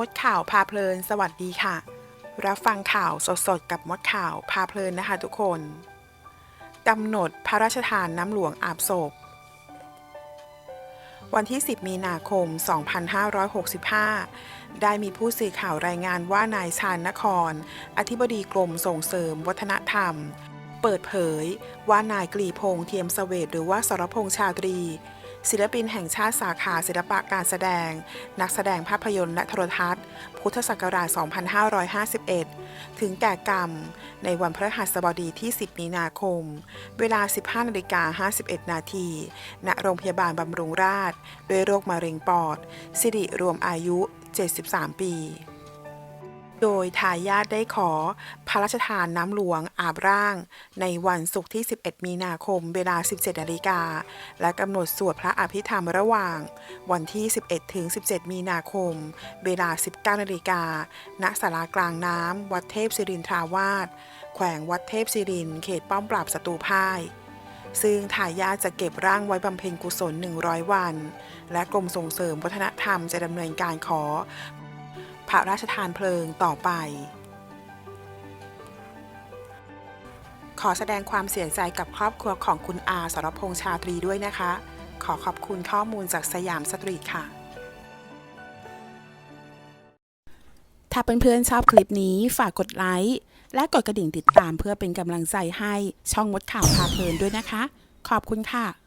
มดข่าวพาเพลิน สวัสดีค่ะ รับฟังข่าวสดๆ กับมดข่าวพาเพลินนะคะทุกคนกำหนดพระราชทานน้ำหลวงอาบศพ วันที่ 10 มีนาคม 2565 ได้มีผู้สื่อข่าวรายงานว่านายชาญนคร อธิบดีกรมส่งเสริมวัฒนธรรม เปิดเผยว่านายกรีพงษ์เทียมเสวตหรือว่าสรพงษ์ชาตรี ศิลปินแห่งชาติสาขาศิลปะการแสดง นักแสดงภาพยนตร์และโทรทัศน์ พุทธศักราช 2551 ถึงแก่กรรม ในวันพฤหัสบดีที่ 10 มีนาคม เวลา 15นาฬิกา51 นาที ณ โรงพยาบาลบำรุงราษฎร์ด้วยโรคมะเร็งปอด สิริรวมอายุ 73 ปี โดยทายาทได้ขอพระราชทานน้ำหลวงอาบร่าง ในวันศุกร์ที่ 11 มีนาคมเวลา 17นาฬิกา และกำหนดสวดพระอภิธรรมระหว่าง วันที่ 11 ถึง 17 มีนาคม เวลา 19นาฬิกา ณศาลากลางน้ำ วัดเทพศิรินทราวาสแขวงวัดเทพศิริน เขตป้อมปราบศัตรูพ่ายซึ่งทายาทจะเก็บร่างไว้บำเพ็ญกุศล 100 วัน และกรมส่งเสริมวัฒนธรรมจะดำเนินการขอ พระราชทานเพลิงต่อไป ขอแสดงความเสียใจกับครอบครัวของคุณอาสรพงษ์ชาตรีด้วยนะคะ ขอขอบคุณข้อมูลจากสยามสตรีทค่ะ ถ้าเเพื่อนๆชอบคลิปนี้ฝากกดไลค์และกดกระดิ่งติดตามเพื่อเป็นกำลังใจให้ช่องมดข่าวพาเพลินด้วยนะคะ ขอบคุณค่ะ